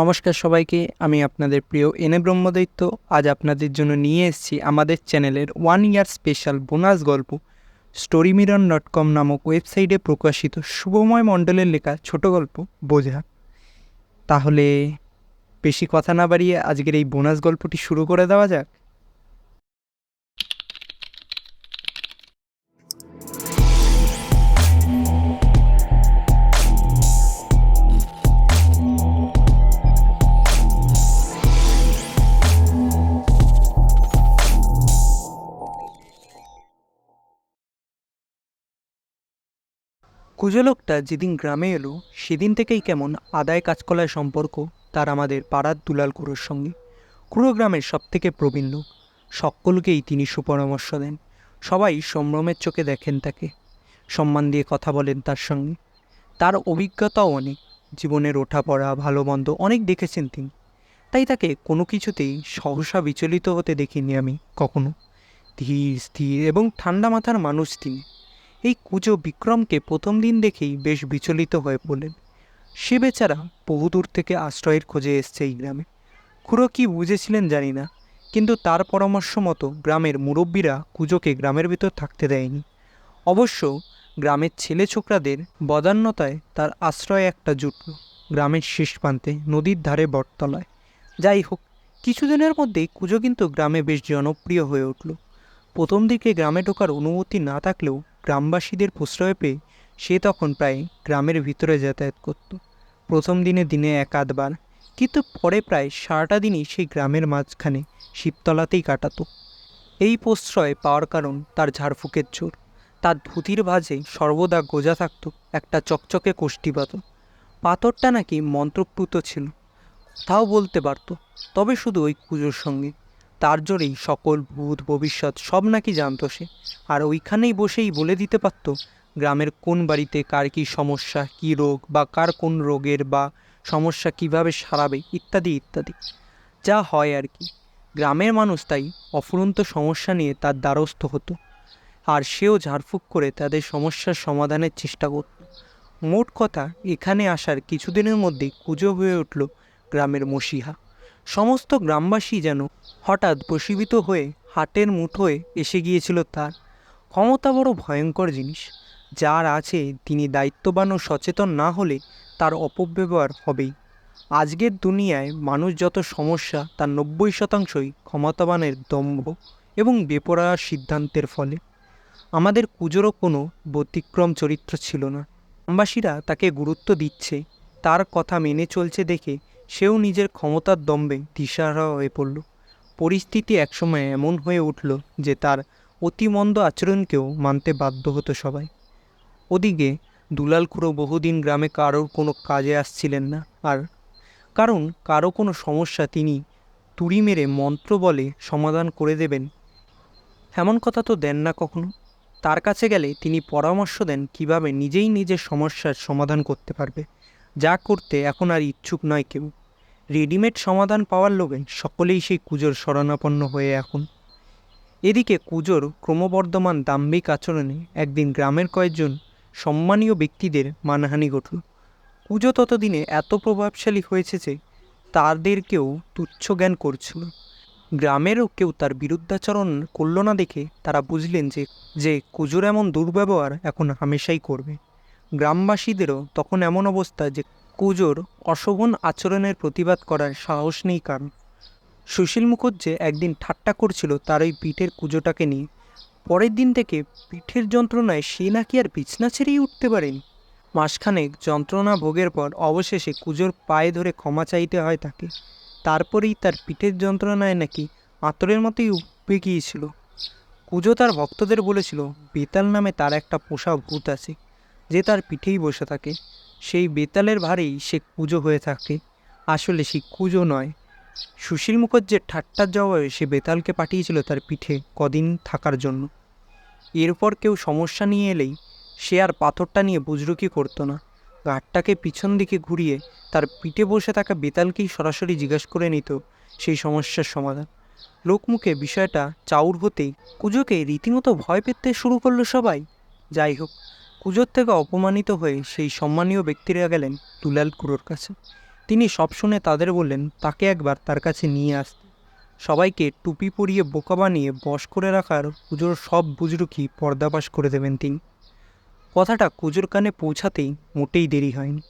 নমস্কার সবাইকে, আমি আপনাদের প্রিয় এনে ব্রহ্মদৈত্য। আজ আপনাদের জন্য নিয়ে এসেছি আমাদের চ্যানেলের ওয়ান ইয়ার স্পেশাল বোনাস গল্প স্টোরি মিরন ডট কম নামক ওয়েবসাইটে প্রকাশিত শুভময় মণ্ডলের লেখা ছোট গল্প বোঝা। তাহলে বেশি কথা না বাড়িয়ে আজকের এই বোনাস গল্পটি শুরু করে দেওয়া যাক। কুজো লোকটা যেদিন গ্রামে এলো, সেদিন থেকেই কেমন আদায় কাজকলায় সম্পর্ক তার আমাদের পাড়ার দুলাল কুরোর সঙ্গে। কুড়ো গ্রামের সব থেকে প্রবীণ লোক। সকলকেই তিনি সুপরামর্শ দেন। সবাই সম্ভ্রমের চোখে দেখেন তাকে। সম্মান দিয়ে কথা বলেন তার সঙ্গে। তার অভিজ্ঞতাও অনেক। জীবনের ওঠা পড়া ভালো মন্দ অনেক দেখেছেন তিনি। তাই তাকে কোনো কিছুতেই সহসা বিচলিত হতে দেখিনি আমি কখনো। ধীর, স্থির এবং ঠান্ডা মাথার মানুষ তিনি। এই কুজো বিক্রমকে প্রথম দিন দেখেই বেশ বিচলিত হয়ে পড়লেন। সে বেচারা বহুদূর থেকে আশ্রয়ের খোঁজে এসছে এই গ্রামে। খুড়ো কি বুঝেছিলেন জানি না, কিন্তু তার পরামর্শ মতো গ্রামের মুরব্বীরা কুজোকে গ্রামের ভিতর থাকতে দেয়নি। অবশ্য গ্রামের ছেলে ছোকরাদের বদান্যতায় তার আশ্রয় একটা জুটল গ্রামের শেষ প্রান্তে, নদীর ধারে বটতলায়। যাই হোক, কিছুদিনের মধ্যেই কুজো কিন্তু গ্রামে বেশ জনপ্রিয় হয়ে উঠল। প্রথম দিকে গ্রামে ঢোকার অনুমতি না থাকলেও গ্রামবাসীদের প্রশ্রয় পেয়ে সে তখন প্রায় গ্রামের ভিতরে যাতায়াত করত। প্রথম দিনে দিনে এক আধবার, কিন্তু পরে প্রায় সারাটা দিনই সেই গ্রামের মাঝখানে শিবতলাতেই কাটাতো। এই প্রশ্রয় পাওয়ার কারণ তার ঝাড়ফুঁকের জোর। তার ধুতির ভাঁজে সর্বদা গোজা থাকতো একটা চকচকে কোষ্ঠী পাথর। পাথরটা নাকি মন্ত্রপ্রুত ছিল, তাও বলতে পারতো, তবে শুধু ওই পুজোর সঙ্গে। তার জোরেই সকল ভূত, ভবিষ্যৎ সব নাকি জানত সে। আর ওইখানেই বসেই বলে দিতে পারত, গ্রামের কোন বাড়িতে কার কী সমস্যা, কী রোগ বা কার কোন রোগের বা সমস্যা কীভাবে সারাবে? ইত্যাদি ইত্যাদি। যা হয় আর কি। গ্রামের মানুষ তাই অফুরন্ত সমস্যা নিয়ে তার দ্বারস্থ হতো। আর সেও ঝাড়ফুঁক করে তাদের সমস্যার সমাধানের চেষ্টা করত। মোট কথা, এখানে আসার কিছুদিনের মধ্যেই কুজো হয়ে উঠল গ্রামের মসিহা সমস্ত গ্রামবাসী যেন হঠাৎ বশীভূত হয়ে হাটের মুঠোয় এসে গিয়েছিল তার। ক্ষমতা বড় ভয়ঙ্কর জিনিস। যার আছে তিনি দায়িত্ববান ও সচেতন না হলে তার অপব্যবহার হবেই। আজকের দুনিয়ায় মানুষ যত সমস্যা, তার নব্বই শতাংশই ক্ষমতাবানের দম্ভ এবং বেপরোয়া সিদ্ধান্তের ফলে। আমাদের পুজোরও কোনো ব্যতিক্রম চরিত্র ছিল না। গ্রামবাসীরা তাকে গুরুত্ব দিচ্ছে। তার কথা মেনে চলছে দেখে সেও নিজের ক্ষমতার দম্বে দিশাহারা হয়ে পড়ল। পরিস্থিতি একসময় এমন হয়ে উঠল যে তার অতিমন্দ আচরণকেও মানতে বাধ্য হতো সবাই। ওদিকে দুলাল খুঁড়ো বহুদিন গ্রামে কারোর কোনো কাজে আসছিলেন না আর কারণ কারও কোনো সমস্যা তিনি তুড়ি মেরে মন্ত্র বলে সমাধান করে দেবেন। এমন কথা তো দেন না কখনো। তার কাছে গেলে তিনি পরামর্শ দেন কীভাবে নিজেই নিজের সমস্যার সমাধান করতে পারবে। যা করতে এখন আর ইচ্ছুক নয় কেউ। রেডিমেড সমাধান পাওয়ার লোভে সকলেই সেই কুজোর শরণাপন্ন হয়ে এখন। এদিকে কুজোর ক্রমবর্ধমান দাম্ভিক আচরণে একদিন গ্রামের কয়েকজন সম্মানীয় ব্যক্তিদের মানহানি ঘটল। কুজো ততদিনে এত প্রভাবশালী হয়েছে যে তাদেরকেও তুচ্ছ জ্ঞান করছিল। গ্রামেরও কেউ তার বিরুদ্ধাচরণ করল না দেখে তারা বুঝলেন যে যে কুজোর এমন দুর্ব্যবহার এখন হামেশাই করবে। গ্রামবাসীদেরও তখন এমন অবস্থা যে কুজোর অশোভন আচরণের প্রতিবাদ করার সাহস নেই কারণ সুশীল মুখুজ্জে একদিন ঠাট্টা করছিল তার ওই পিঠের কুজোটাকে নিয়ে। পরের দিন থেকে পিঠের যন্ত্রণায় সে নাকি আর বিছনা ছেড়েই উঠতে পারেনি। মাসখানেক যন্ত্রণা ভোগের পর অবশেষে কুজোর পায়ে ধরে ক্ষমা চাইতে হয় তাকে। তারপরেই তার পিঠের যন্ত্রণায় নাকি আতরের মতোই উঠবে গিয়েছিল। কুজো তার ভক্তদের বলেছিল, বেতাল নামে তার একটা পোষা ভূত আছে, যে তার পিঠেই বসে থাকে। সেই বেতালের ভারেই সে কুজো হয়ে থাকে। আসলে সে কুজো নয়। সুশীল মুখর্জের ঠাট্টার জবাবে সে বেতালকে পাঠিয়েছিল তার পিঠে কদিন থাকার জন্য। এরপর কেউ সমস্যা নিয়ে এলেই সে আর পাথরটা নিয়ে বুজরুকি করতো না। ঘাটটাকে পিছন দিকে ঘুরিয়ে তার পিঠে বসে থাকা বেতালকেই সরাসরি জিজ্ঞাসা করে নিত সেই সমস্যার সমাধান। লোকমুখে বিষয়টা চাউর হতেই কুজোকে রীতিমতো ভয় পেতে শুরু করল সবাই। যাই হোক পুজোর থেকে অপমানিত হয়ে সেই সম্মানীয় ব্যক্তিরা গেলেন দুলাল কুড়োর কাছে। তিনি সব শুনে তাদের বললেন, তাকে একবার তার কাছে নিয়ে আসতে। সবাইকে টুপি পরিয়ে বোকা বানিয়ে বশ করে রাখার পুজোর সব বুজরুকি পর্দাপাশ করে দেবেন তিনি। কথাটা কুজোর কানে পৌঁছাতেই মোটেই দেরি হয়নি।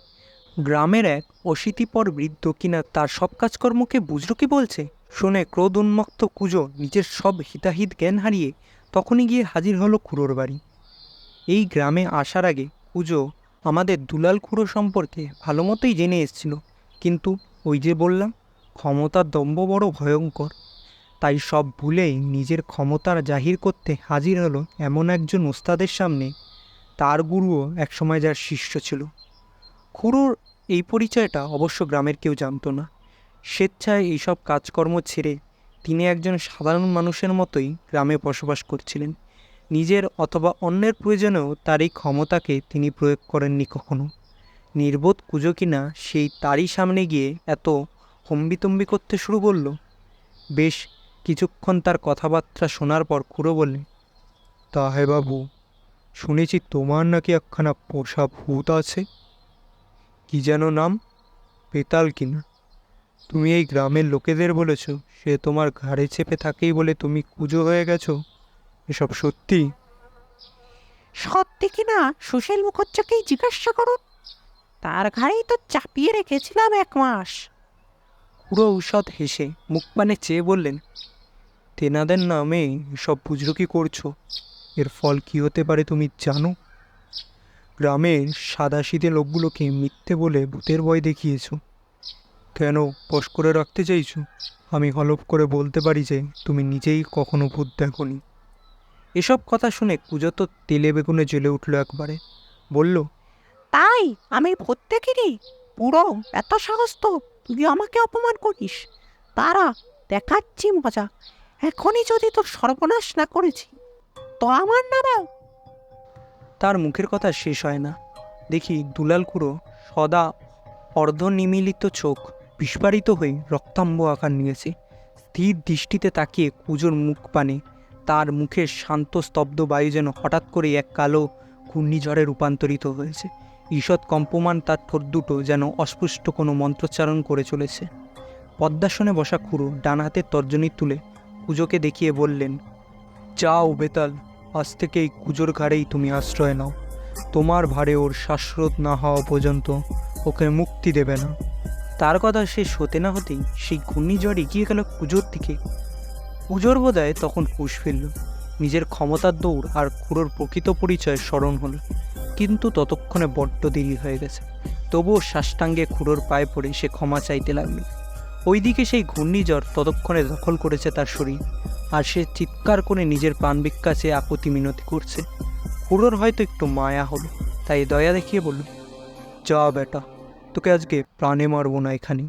গ্রামের এক অশীতিপর বৃদ্ধ কিনা তার সব কাজকর্মকে বুজরুকি বলছে, শুনে ক্রোধ উন্মুক্ত কুজো নিজের সব হিতাহিত জ্ঞান হারিয়ে তখনই গিয়ে হাজির হলো খুড়োর বাড়ি। এই গ্রামে আসার আগে পুজো আমাদের দুলাল খুড়ো সম্পর্কে ভালো মতোই জেনে এসেছিল। কিন্তু ওই যে বললাম, ক্ষমতার দম্ভ বড় ভয়ঙ্কর। তাই সব ভুলেই নিজের ক্ষমতার জাহির করতে হাজির হলো এমন একজন ওস্তাদের সামনে। তার গুরুও একসময় যার শিষ্য ছিল। খুড়োর এই পরিচয়টা অবশ্য গ্রামের কেউ জানতো না। স্বেচ্ছায় এইসব কাজকর্ম ছেড়ে তিনি একজন সাধারণ মানুষের মতোই গ্রামে বসবাস করছিলেন। নিজের অথবা অন্যের প্রয়োজনেও তার এই ক্ষমতাকে তিনি প্রয়োগ করেননি কখনো। নির্বোধ কুজো কিনা সেই তারই সামনে গিয়ে এত হম্বিতম্বি করতে শুরু করল। বেশ কিছুক্ষণ তার কথাবার্তা শোনার পর খুড়ো বললে তা হে বাবু, শুনেছি তোমার নাকি একখানা পোষা ভূত আছে? কি যেন নাম? পেতাল কিনা তুমি এই গ্রামের লোকেদের বলেছ, সে তোমার ঘাড়ে চেপে থাকেই বলে তুমি কুজো হয়ে গেছো? এসব সত্যি? সত্যি কিনা সুশীল মুখর্জকেই জিজ্ঞাসা করুন। তার ঘাড়েই তো চাপিয়ে রেখেছিলাম এক মাস। পুরো ঔষধ হেসে মুখ পানে চেয়ে বললেন তেনাদের নামে সব বুজরুকি করছ? এর ফল কী হতে পারে তুমি জানো? গ্রামের সাদা সাদাশীতে লোকগুলোকে মিথ্যে বলে ভূতের ভয় দেখিয়েছো। কেন বশ করে রাখতে চাইছো? আমি হলপ করে বলতে পারি যে তুমি নিজেই কখনো ভূত দেখনি। এসব কথা শুনে কুজো তো তেলে বেগুনে জ্বলে উঠল একবারে। বলল তাই? আমি দেখিনি পুরো? এত সাহস তো? তুই আমাকে অপমান করিস? তারা দেখাচ্ছি মজা। এখনই যদি তোর সর্বনাশ না করেছি তো আমার নামে তার মুখের কথা শেষ হয় না। দেখি দুলাল কুড়ো সদা অর্ধনিমিলিত চোখ বিস্ফারিত হয়ে রক্তাম্ব আকার নিয়েছে। স্থির দৃষ্টিতে তাকিয়ে কুজোর মুখ পানে তার মুখের শান্ত স্তব্ধ বায়ু যেন হঠাৎ করে এক কালো ঘূর্ণিঝড়ে রূপান্তরিত হয়েছে। ঈষৎ কম্পমান তার ঠোঁট দুটো যেন অস্পষ্ট কোনো মন্ত্রোচ্চারণ করে চলেছে। পদ্মাসনে বসা খুঁড়ো ডান হাতের তর্জনী তুলে কুজোকে দেখিয়ে বললেন, যাও বেতাল, আজ থেকে এই কুজোর ঘাড়েই তুমি আশ্রয় নাও। তোমার ভারে ওর শ্বাসরোধ না হওয়া পর্যন্ত ওকে মুক্তি দেবে না। তার কথা শেষ হতে না হতেই সেই ঘূর্ণিঝড় এগিয়ে গেল কুজোর দিকে। কুজোর বোধহয় তখন হুঁশ ফিরল। নিজের ক্ষমতার দৌড় আর খুড়োর প্রকৃত পরিচয় স্মরণ হলো। কিন্তু ততক্ষণে বড্ড দেরি হয়ে গেছে। তবুও সাষ্টাঙ্গে খুড়োর পায়ে পড়ে সে ক্ষমা চাইতে লাগল। ওইদিকে সেই ঘূর্ণিঝড় ততক্ষণে দখল করেছে তার শরীর। আর সে চিৎকার করে নিজের প্রাণ চেয়ে আপত্তি মিনতি করছে। খুড়োর হয়তো একটু মায়া হলো, তাই দয়া দেখিয়ে বলল, যা বেটা, তোকে আজকে প্রাণে মারবো না এখানে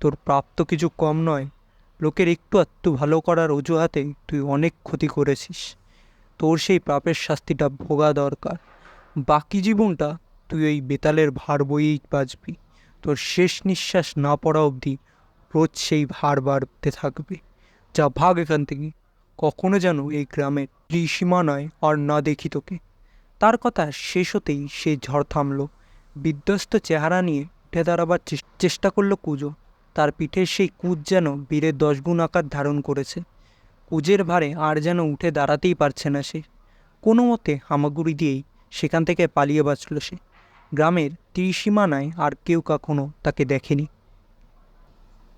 তোর প্রাপ্ত কিছু কম নয় লোকের একটু আত্মু ভালো করার অজুহাতে তুই অনেক ক্ষতি করেছিস। তোর সেই পাপের শাস্তিটা ভোগা দরকার। বাকি জীবনটা তুই ওই বেতালের ভার বইয়েই বাঁচবি। তোর শেষ নিঃশ্বাস না পড়া অবধি রোজ সেই ভার বাড়তে থাকবে। যা ভাগ এখান থেকে। কখনো যেন এই গ্রামের ত্রিসীমানায় আর না দেখি তোকে। তার কথা শেষ হতেই সে ঝড় থামল। বিধ্বস্ত চেহারা নিয়ে উঠে দাঁড়াবার চেষ্টা করল কুজো। তার পিঠের সেই কুচ যেন বীরের দশগুণ আকার ধারণ করেছে। কুজের ভারে আর যেন উঠে দাঁড়াতেই পারছে না সে। কোনো মতে হামাগুড়ি দিয়েই সেখান থেকে পালিয়ে বাঁচল সে। গ্রামের ত্রিসীমানায় আর কেউ কখনো তাকে দেখেনি।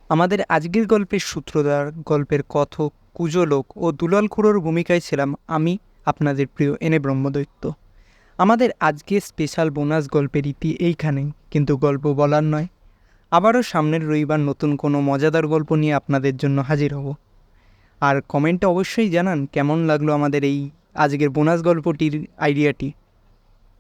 আমাদের আজকের গল্পের সূত্রধার, গল্পের কথক, কুজলোক ও দুলাল খুড়োর ভূমিকায় ছিলাম আমি, আপনাদের প্রিয় এনে ব্রহ্মদৈত্য। আমাদের আজকের স্পেশাল বোনাস গল্পের ইতি এইখানেই, কিন্তু গল্প বলার নয়। আবারও সামনের রবিবার নতুন কোনো মজাদার গল্প নিয়ে আপনাদের জন্য হাজির হব। আর কমেন্টে অবশ্যই জানান কেমন লাগল আমাদের এই আজকের বোনাস গল্পটির আইডিয়াটি।